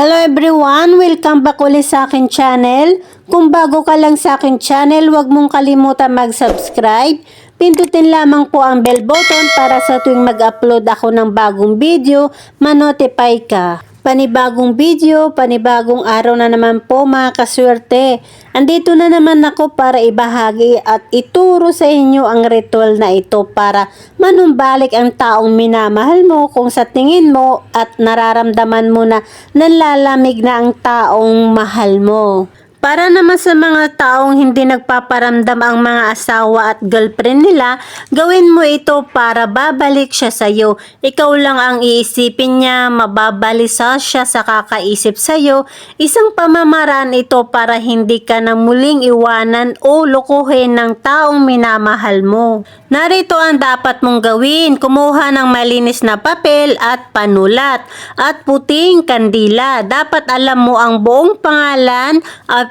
Hello everyone! Welcome back ulit sa akin channel. Kung bago ka lang sa akin channel, huwag mong kalimutan mag-subscribe. Pindutin lamang po ang bell button para sa tuwing mag-upload ako ng bagong video, manotify ka. Panibagong video, panibagong araw na naman po mga kaswerte. Andito na naman ako para ibahagi at ituro sa inyo ang ritual na ito para manumbalik ang taong minamahal mo kung sa tingin mo at nararamdaman mo na nalalamig na ang taong mahal mo. Para naman sa mga taong hindi nagpaparamdam ang mga asawa at girlfriend nila, gawin mo ito para babalik siya sa iyo. Ikaw lang ang iisipin niya, mababalisa siya sa kakaisip sa iyo. Isang pamamaraan ito para hindi ka na muling iwanan o lokohin ng taong minamahal mo. Narito ang dapat mong gawin. Kumuha ng malinis na papel at panulat at puting kandila. Dapat alam mo ang buong pangalan,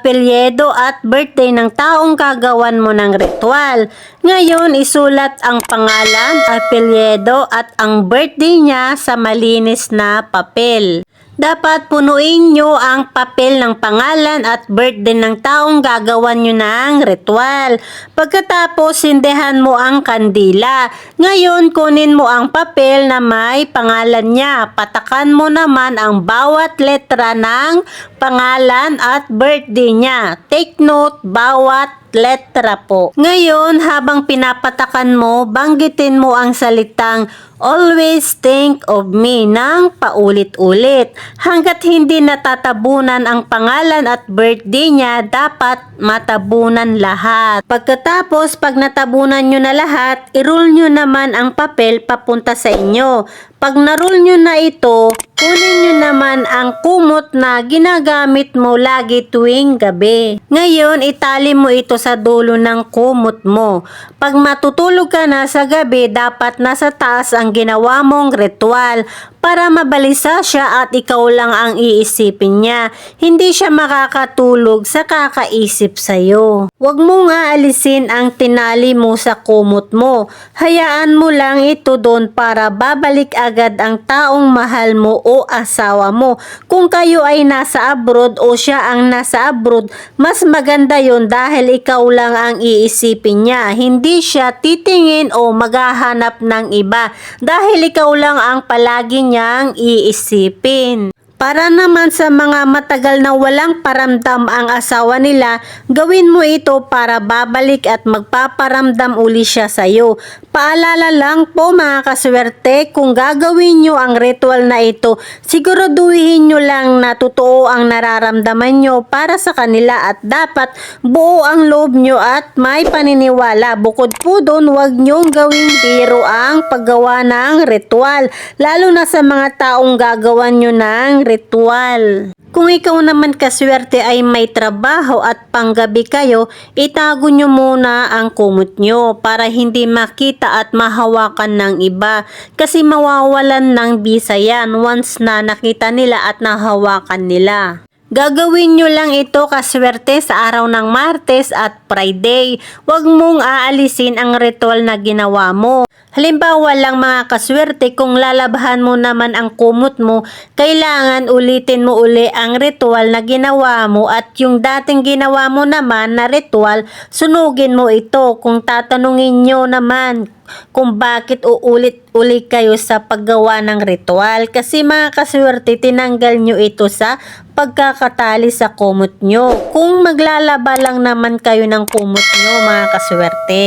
apelyedo at birthday ng taong gagawan mo ng ritual. Ngayon, isulat ang pangalan, apelyedo at ang birthday niya sa malinis na papel. Dapat punuin nyo ang papel ng pangalan at birthday ng taong gagawan nyo ng ritual. Pagkatapos, sindehan mo ang kandila. Ngayon, kunin mo ang papel na may pangalan niya. Patakan mo naman ang bawat letra ng pangalan at birthday niya. Take note, bawat letra po. Ngayon, habang pinapatakan mo, banggitin mo ang salitang Always think of me ng paulit-ulit. Hanggat hindi natatabunan ang pangalan at birthday niya, dapat matabunan lahat. Pagkatapos, pag natabunan nyo na lahat, irule nyo naman ang papel papunta sa inyo. Pag narule nyo na ito, kunin nyo naman ang kumot na ginagamit mo lagi tuwing gabi. Ngayon, itali mo ito sa dulo ng kumot mo. Pag matutulog ka na sa gabi, dapat nasa taas ang ginawa mong ritual para mabalisa siya at ikaw lang ang iisipin niya. Hindi siya makakatulog sa kakaisip sa'yo. Huwag mo nga alisin ang tinali mo sa kumot mo. Hayaan mo lang ito doon para babalik agad ang taong mahal mo o asawa mo. Kung kayo ay nasa abroad o siya ang nasa abroad, mas maganda yon dahil ikaw lang ang iisipin niya. Hindi siya titingin o maghahanap ng iba dahil ikaw lang ang palagi niyang iisipin. Para naman sa mga matagal na walang paramdam ang asawa nila, gawin mo ito para babalik at magpaparamdam uli siya sa iyo. Paalala lang po mga kaswerte, kung gagawin nyo ang ritual na ito, siguraduhin nyo lang na totoo ang nararamdaman nyo para sa kanila at dapat buo ang loob nyo at may paniniwala. Bukod po doon, huwag nyong gawing biro ang paggawa ng ritual, lalo na sa mga taong gagawan nyo ng ritual. Kung ikaw naman kaswerte ay may trabaho at panggabi kayo, itago nyo muna ang kumot nyo para hindi makita at mahawakan ng iba kasi mawawalan ng bisa yan once na nakita nila at nahawakan nila. Gagawin nyo lang ito kaswerte sa araw ng Martes at Friday. Huwag mong aalisin ang ritual na ginawa mo. Halimbawa lang mga kaswerte kung lalabahan mo naman ang kumot mo, kailangan ulitin mo uli ang ritual na ginawa mo at yung dating ginawa mo naman na ritual, sunugin mo ito kung tatanungin nyo naman kung bakit uulit-uli kayo sa paggawa ng ritual kasi mga kaswerte tinanggal nyo ito sa pagkakatali sa kumot nyo. Kung maglalaba lang naman kayo ng kumot nyo mga kaswerte.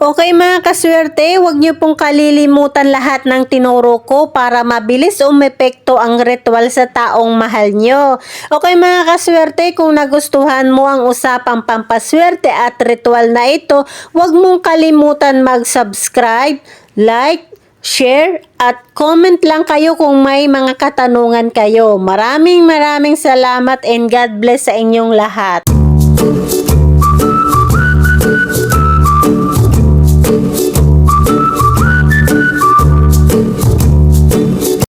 Okay mga kaswerte, huwag niyo pong kalilimutan lahat ng tinuro ko para mabilis umepekto ang ritual sa taong mahal niyo. Okay mga kaswerte, kung nagustuhan mo ang usapang pampaswerte at ritual na ito, huwag mong kalimutan mag-subscribe, like, share at comment lang kayo kung may mga katanungan kayo. Maraming maraming salamat and God bless sa inyong lahat.